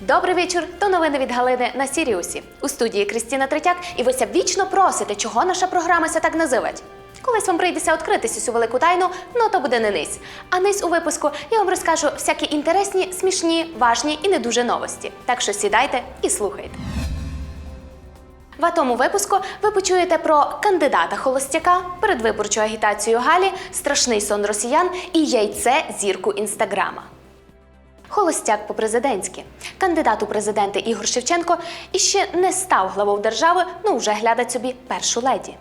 Добрий вечір. То новини від Галини на Сіріусі. У студії Крістіна Третяк, і ви ся вічно просите, чого наша програма ся так називать. Колись вам прийдеться відкритися цю велику тайну, ну то буде не низ. А низ у випуску я вам розкажу всякі інтересні, смішні, важні і не дуже новості. Так що сідайте і слухайте. В тому випуску ви почуєте про кандидата холостяка, передвиборчу агітацію Галі, страшний сон росіян і яйце зірку інстаграма. Холостяк по-президентськи. Кандидат у президенти Ігор Шевченко іще не став главою держави, ну вже глядать собі першу леді.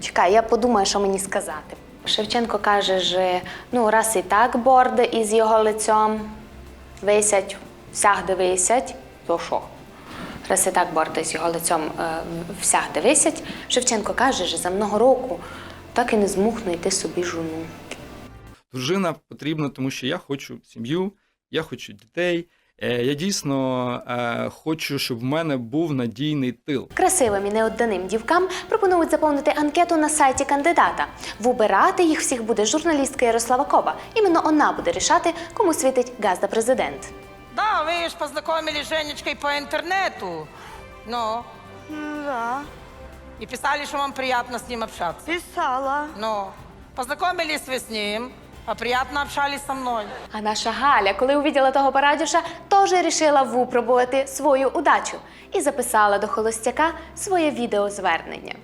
Чекай, я подумаю, що мені сказати. Шевченко каже, що ну, раз і так борди із його лицем висять, всягде висять, то що? Раз і так борди з його лицем всягде висять. Шевченко каже, що за много року так і не змог знайти собі жону. Дружина потрібна, тому що я хочу сім'ю, я хочу дітей. Е, Я дійсно е, хочу, щоб в мене був надійний тил. Красивим і неодданим дівкам пропонують заповнити анкету на сайті кандидата. Вибирати їх всіх буде журналістка Ярослава Коба. Іменно вона буде рішати, кому світить газда президент. Да, вы же познакомились с по интернету. Ну, Ну да, и писали, что вам приятно с ним общаться. писала. Ну, познакомились вы с ним, а приятно общались со мной. А наша Галя, коли увиділа того парадюша, теж рішила випробувати свою удачу і записала до холостяка своє відеозвернення.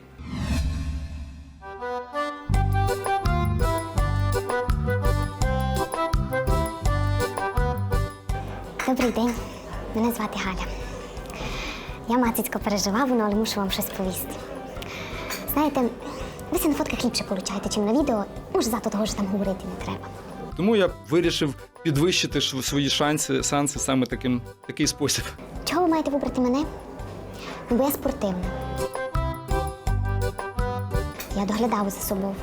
Добрий день, мене звати Галя. Я мацицько переживав, ну, але мушу вам щось повісти. Знаєте, ви це на фотках ліпше получаєте, чим на відео. Може, зато того ж там говорити не треба. Тому я вирішив підвищити свої шанси, шанси саме таким такий спосіб. Чого ви маєте вибрати мене? Бо я спортивна. Я доглядав за собою.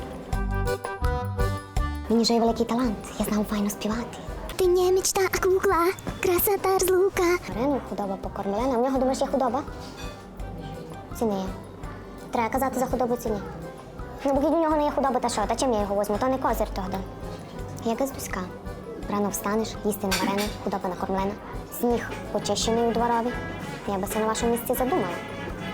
Мені же є великий талант, я знав файно співати. Ти не мечта, а кукла, красота розлука. Рену худоба покормлена. У нього думаєш, є худоба? Ціни. Треба казати за худобу ціні. Ну, бо у нього не є худоба, та що? Та чим я його возьму? То не козир тоді. Я газдуська. Рано встанеш, їсти не варене, худоба накормлена, сніг почищений у дворові. Я би це на вашому місці задумала.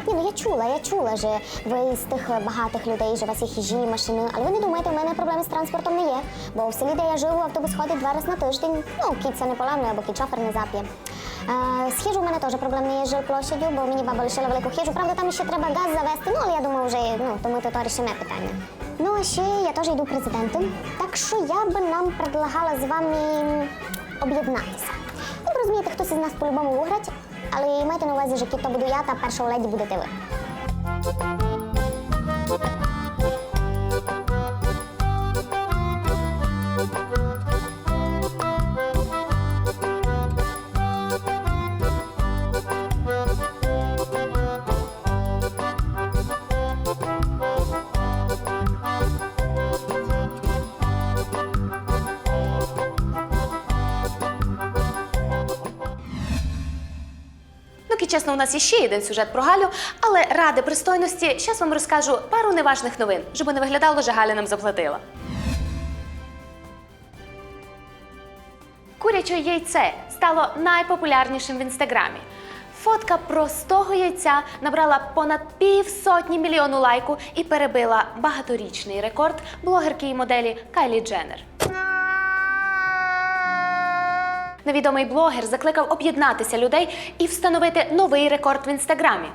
Ні, ну я чула, я чула, що ви з тих багатих людей, що у вас є хижі, машини. Але ви не думайте, у мене проблеми з транспортом не є. Бо в селі, де я живу, автобус ходить два рази на тиждень. Ну, кіт це не поламне, або кіт шофер не зап'є. Е, з хижу у мене теж проблем не є з жилплощадю, бо мені баба лишила велику хижу. Правда, там ще треба газ завести, ну але я думаю, вже ну, тому то, рішиме питання. Ну, а ще я теж йду президентом. Так що я би нам предлагала з вами об'єднатися. Ну, розумієте, хтось із нас по-любому виграть, але майте на увазі, що кіт то буду я, та першого леді будете ви. Ну, чесно, у нас є ще один сюжет про Галю, але ради пристойності, зараз вам розкажу пару неважних новин, щоб не виглядало, що Галя нам заплатила. Куряче яйце стало найпопулярнішим в інстаграмі. Фотка простого яйця набрала понад півсотні мільйону лайку і перебила багаторічний рекорд блогерки і моделі Кайлі Дженнер. Невідомий блогер закликав об'єднатися людей і встановити новий рекорд в інстаграмі.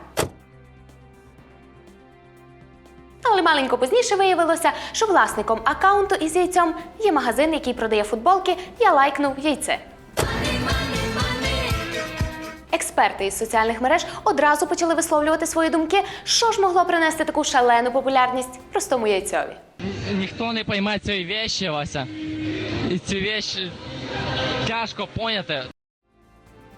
Але маленько пізніше виявилося, що власником аккаунту із яйцем є магазин, який продає футболки. Я лайкнув яйце. Експерти із соціальних мереж одразу почали висловлювати свої думки, що ж могло принести таку шалену популярність простому яйцьові. ніхто не пойме цієї вещі, Вася. І цю вещь тяжко поняти.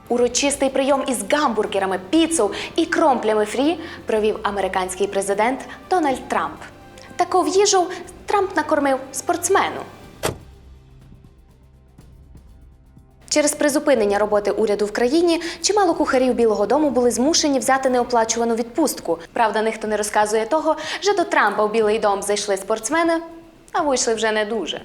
Урочистий прийом із гамбургерами, піцу і кромплями фрі провів американський президент Дональд Трамп. Таку їжу Трамп накормив спортсмену. Через призупинення роботи уряду в країні чимало кухарів Білого Дому були змушені взяти неоплачувану відпустку. Правда, ніхто не розказує того, що до Трампа в Білий Дом зайшли спортсмени, а вийшли вже не дуже.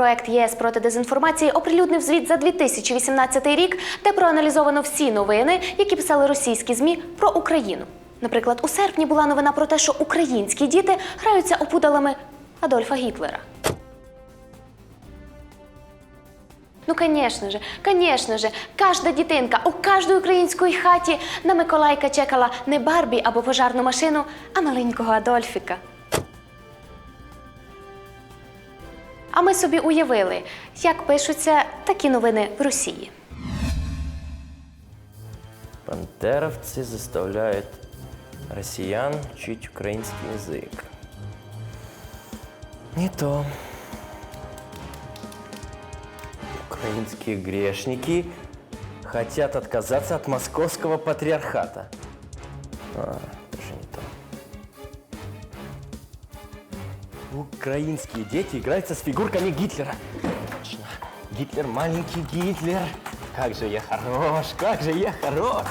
Проект ЄС проти дезінформації оприлюднив звіт за 2018 рік, де проаналізовано всі новини, які писали російські змі про Україну. Наприклад, у серпні була новина про те, що українські діти граються опудалами Адольфа Гітлера. Ну, конечно же, конечно же, кожна дитинка у кожній українській хаті на Миколайка чекала не Барбі або пожарну машину, а маленького Адольфіка. А ми собі уявили, як пишуться такі новини в Росії. Бандеровцы заставляют россиян учить украинский язык. Не то. Украинские грешники хотят отказаться от московского патриархата. А, Украинские дети играются с фигурками Гитлера. Точно. Гитлер, маленький Гитлер. Как же я хорош, как же я хорош.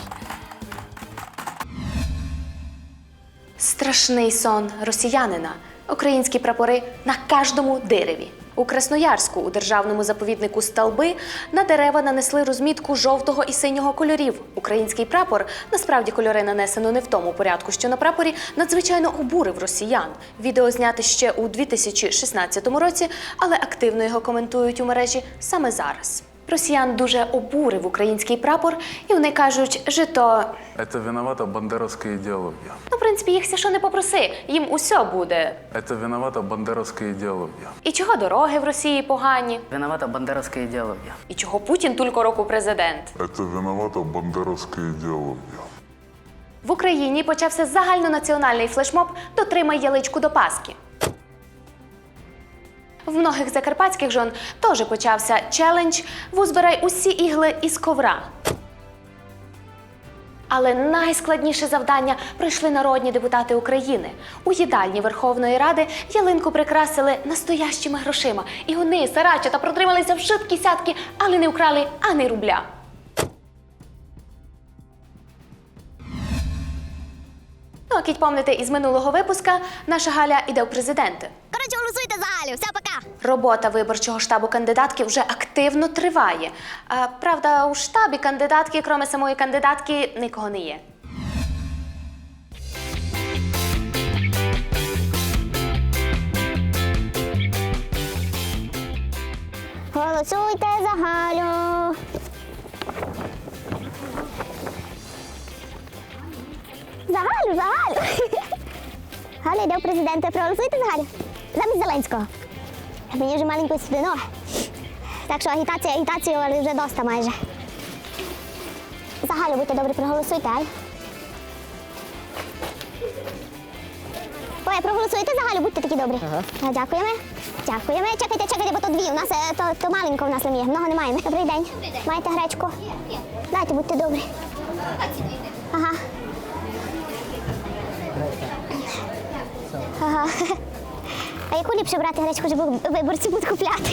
Страшний сон росіянина. Українські прапори на кожному дереві. У Красноярську у державному заповіднику Сталби на дерева нанесли розмітку жовтого і синього кольорів. Український прапор насправді кольори нанесено не в тому порядку, що на прапорі надзвичайно обурив росіян. Відео зняте ще у 2016 році, але активно його коментують у мережі саме зараз. Росіян дуже обурив український прапор, і вони кажуть, що то Это виновата бандеровская идеология. Ну, в принципі, їх що не попроси, їм усе буде. Это виновата бандеровская идеология. І чого дороги в Росії погані, Виновата бандеровская идеология. і чого Путін тільки року президент. Это виновата бандеровская идеология. В Україні почався загальнонаціональний флешмоб Дотримай яличку до Паски. В многих закарпатських жон теж почався челендж Вузбирай усі ігли із ковра. Але найскладніше завдання пройшли народні депутати України. У їдальні Верховної Ради ялинку прикрасили настоящими грошима. І вони, сарачата, протрималися в шибкі сятки, але не вкрали ані рубля. Ну, а кіть помните із минулого випуска, наша Галя іде в президенти. Коротше, голосуйте за Галю. Все, пока. Робота виборчого штабу кандидатки вже активно триває. А, правда, у штабі кандидатки, крім самої кандидатки, нікого не є. Голосуйте за Галю. За Галю. Галя йде в президенти. Проголосуйте за Галю. Замість Зеленського. Мені вже маленько спино. Так що агітація, агітацію, але вже доста майже. За Галю будьте добрі, проголосуйте, ай. Ой, проголосуйте за Галю, будьте такі добрі. Ага. Дякуємо. Дякуємо. Чекайте, чекайте, бо то дві. У нас е, то, то маленько у нас є. Много не маємо. Добрий день. Маєте гречку? Дайте, будьте добрі. Ага. Ага. А яку ліпше брати гречку, щоб виборці будуть купляти?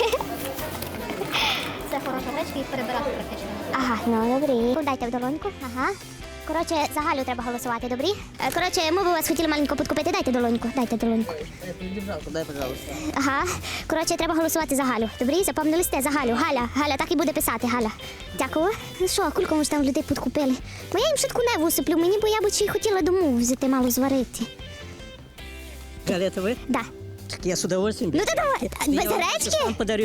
Це хороша гречка і перебирати практично. Ага, ну добрі. Дайте в долоньку. Ага. Коротше, за Галю треба голосувати, добрі? Е, Коротше, ми б вас хотіли маленько підкупити. Дайте долоньку, дайте долоньку. Дай, пожалуйста. Ага. Коротше, треба голосувати за Галю. Добрі? Запомнили сте за Галю. Галя, Галя, так і буде писати, Галя. Дякую. Ну що, кулько ми ж там людей підкупили? Бо я їм швидку не висиплю, мені бо я б чи хотіла дому взяти мало зварити. Галя, это вы? Да. Так я с удовольствием. Ну то давай. Без Я вам гречки? подарю.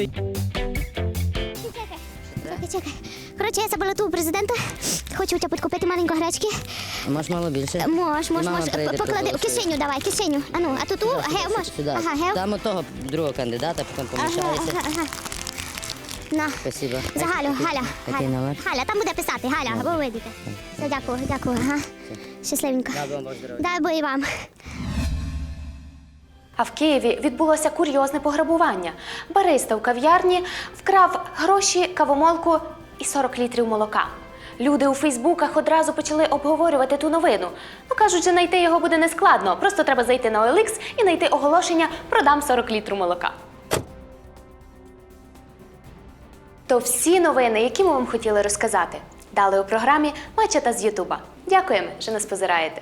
Чекай, чекай. Коротше, я забалотую президента. Хочу у тебе підкупити маленько гречки. Можеш мало більше. Мож, мож, Мама мож. прийде, Поклади проголосує. кишеню, давай, кишеню. А ну, а тут у, мож. Ага, гев. Там того другого кандидата, потім Ага, помішаєте. ага, ага. На. Спасибо. За Галю, Галя. Галя. номер? Галя, там буде писати, Галя, ви вийдете. Все, дякую, дякую. Ага. Щасливенько. Дай Бог здоров'я. Дай Бог і вам. А в Києві відбулося курйозне пограбування. Бариста в кав'ярні вкрав гроші, кавомолку і 40 літрів молока. Люди у Фейсбуках одразу почали обговорювати ту новину. Ну кажуть, що знайти його буде нескладно. Просто треба зайти на OLX і знайти оголошення Продам 40 літрів молока. То всі новини, які ми вам хотіли розказати, дали у програмі Мачата з Ютуба. Дякуємо, що нас позираєте.